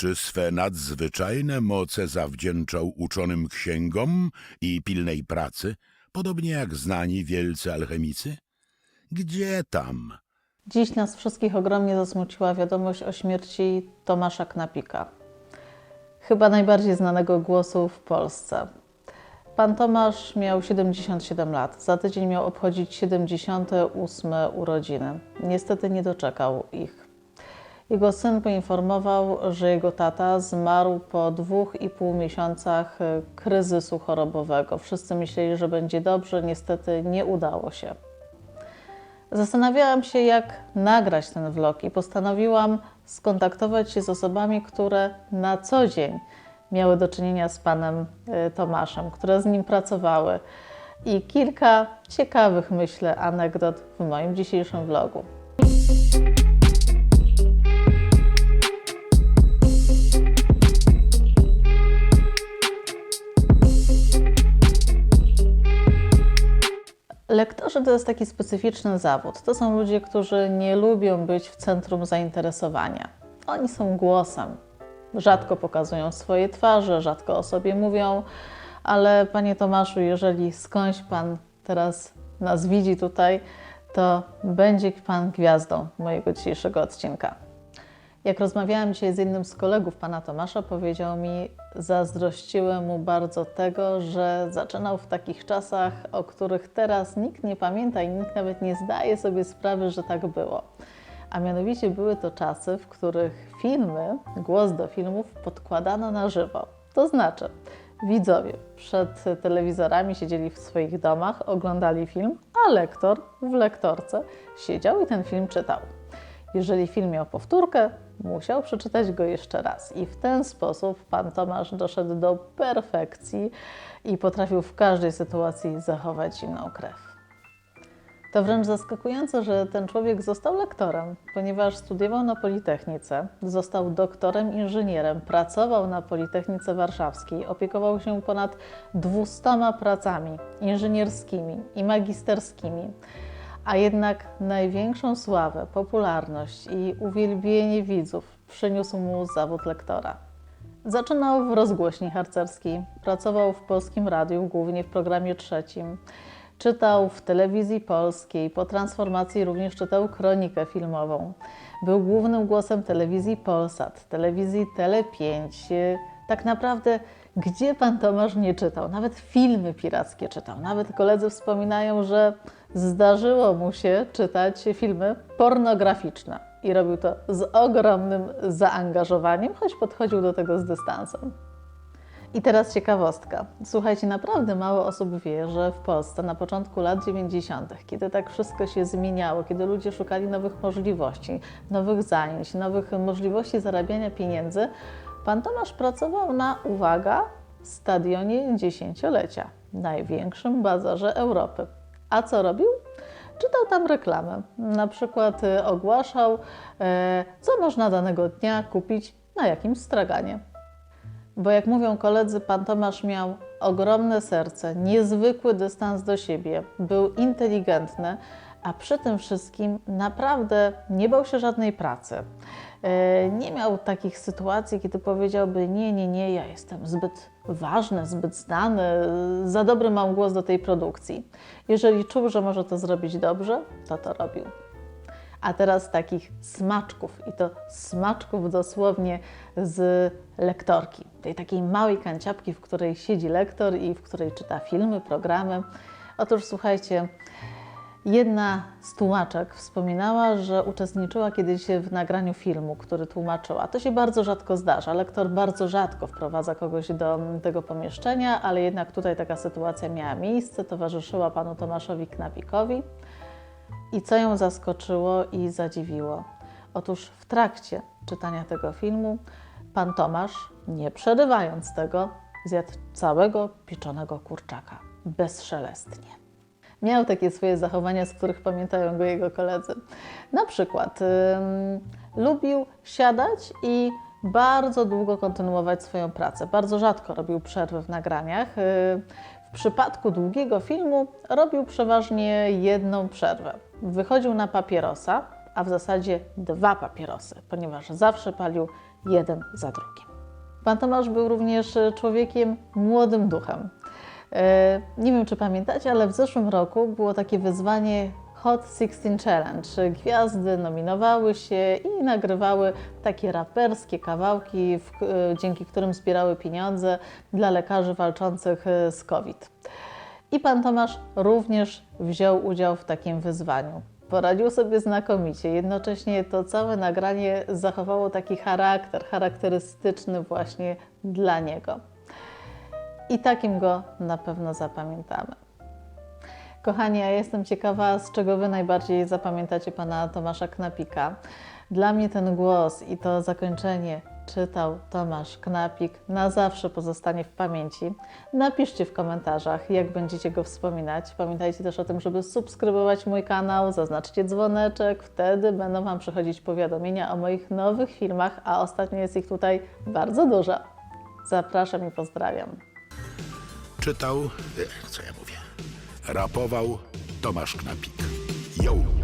Czy swe nadzwyczajne moce zawdzięczał uczonym księgom i pilnej pracy, podobnie jak znani wielcy alchemicy? Gdzie tam? Dziś nas wszystkich ogromnie zasmuciła wiadomość o śmierci Tomasza Knapika, chyba najbardziej znanego głosu w Polsce. Pan Tomasz miał 77 lat. Za tydzień miał obchodzić 78 urodziny. Niestety nie doczekał ich. Jego syn poinformował, że jego tata zmarł po dwóch i pół miesiącach e, kryzysu chorobowego. Wszyscy myśleli, że będzie dobrze, niestety nie udało się. Zastanawiałam się, jak nagrać ten vlog i postanowiłam skontaktować się z osobami, które na co dzień miały do czynienia z panem y, Tomaszem, które z nim pracowały. I kilka ciekawych, myślę, anegdot w moim dzisiejszym vlogu. Lektorzy to jest taki specyficzny zawód. To są ludzie, którzy nie lubią być w centrum zainteresowania. Oni są głosem. Rzadko pokazują swoje twarze, rzadko o sobie mówią, ale panie Tomaszu, jeżeli skądś pan teraz nas widzi tutaj, to będzie pan gwiazdą mojego dzisiejszego odcinka. Jak rozmawiałam dzisiaj z jednym z kolegów pana Tomasza, powiedział mi, zazdrościłem mu bardzo tego, że zaczynał w takich czasach, o których teraz nikt nie pamięta i nikt nawet nie zdaje sobie sprawy, że tak było. A mianowicie były to czasy, w których filmy, głos do filmów podkładano na żywo. To znaczy, widzowie przed telewizorami siedzieli w swoich domach, oglądali film, a lektor w lektorce siedział i ten film czytał. Jeżeli film miał powtórkę, musiał przeczytać go jeszcze raz. I w ten sposób pan Tomasz doszedł do perfekcji i potrafił w każdej sytuacji zachować zimną krew. To wręcz zaskakujące, że ten człowiek został lektorem, ponieważ studiował na Politechnice, został doktorem inżynierem, pracował na Politechnice Warszawskiej, opiekował się ponad 200 pracami inżynierskimi i magisterskimi a jednak największą sławę, popularność i uwielbienie widzów przyniósł mu zawód lektora. Zaczynał w rozgłośni harcerskiej, pracował w polskim radiu, głównie w programie trzecim. Czytał w telewizji polskiej, po transformacji również czytał kronikę filmową. Był głównym głosem telewizji Polsat, telewizji Tele5. Tak naprawdę, gdzie pan Tomasz nie czytał? Nawet filmy pirackie czytał. Nawet koledzy wspominają, że zdarzyło mu się czytać filmy pornograficzne i robił to z ogromnym zaangażowaniem, choć podchodził do tego z dystansem. I teraz ciekawostka. Słuchajcie, naprawdę mało osób wie, że w Polsce na początku lat 90., kiedy tak wszystko się zmieniało, kiedy ludzie szukali nowych możliwości, nowych zajęć, nowych możliwości zarabiania pieniędzy, pan Tomasz pracował na, uwaga, stadionie dziesięciolecia, największym bazarze Europy. A co robił? Czytał tam reklamę. Na przykład y, ogłaszał, e, co można danego dnia kupić na jakimś straganie. Bo jak mówią koledzy, pan Tomasz miał ogromne serce, niezwykły dystans do siebie, był inteligentny, a przy tym wszystkim naprawdę nie bał się żadnej pracy. E, nie miał takich sytuacji, kiedy powiedziałby: Nie, nie, nie, ja jestem zbyt ważny, zbyt znany, za dobry mam głos do tej produkcji. Jeżeli czuł, że może to zrobić dobrze, to to robił. A teraz takich smaczków, i to smaczków dosłownie z lektorki, tej takiej małej kanciapki, w której siedzi lektor i w której czyta filmy, programy. Otóż słuchajcie, Jedna z tłumaczek wspominała, że uczestniczyła kiedyś w nagraniu filmu, który tłumaczyła. To się bardzo rzadko zdarza. Lektor bardzo rzadko wprowadza kogoś do tego pomieszczenia, ale jednak tutaj taka sytuacja miała miejsce. Towarzyszyła panu Tomaszowi Knapikowi. I co ją zaskoczyło i zadziwiło? Otóż w trakcie czytania tego filmu pan Tomasz, nie przerywając tego, zjadł całego pieczonego kurczaka bezszelestnie miał takie swoje zachowania, z których pamiętają go jego koledzy. Na przykład lubił siadać i bardzo długo kontynuować swoją pracę. Bardzo rzadko robił przerwy w nagraniach. Y, w przypadku długiego filmu robił przeważnie jedną przerwę. Wychodził na papierosa, a w zasadzie dwa papierosy, ponieważ zawsze palił jeden za drugim. Pan Tomasz był również e, człowiekiem młodym duchem. E, Nie wiem, czy pamiętacie, ale w zeszłym roku było takie wyzwanie Hot 16 Challenge. Gwiazdy nominowały się i nagrywały takie raperskie kawałki, e, dzięki którym zbierały pieniądze dla lekarzy walczących e, z COVID. I pan Tomasz również wziął udział w takim wyzwaniu. Poradził sobie znakomicie. Jednocześnie to całe nagranie zachowało taki charakter, charakterystyczny właśnie dla niego. I takim go na pewno zapamiętamy. Kochani, ja jestem ciekawa, z czego Wy najbardziej zapamiętacie pana Tomasza Knapika. Dla mnie ten głos i to zakończenie czytał Tomasz Knapik na zawsze pozostanie w pamięci. Napiszcie w komentarzach, jak będziecie go wspominać. Pamiętajcie też o tym, żeby subskrybować mój kanał, zaznaczcie dzwoneczek, wtedy będą Wam przychodzić powiadomienia o moich nowych filmach, a ostatnio jest ich tutaj bardzo dużo. Zapraszam i pozdrawiam. Czytał, e, co ja mówię, rapował Tomasz Knapik. Yo!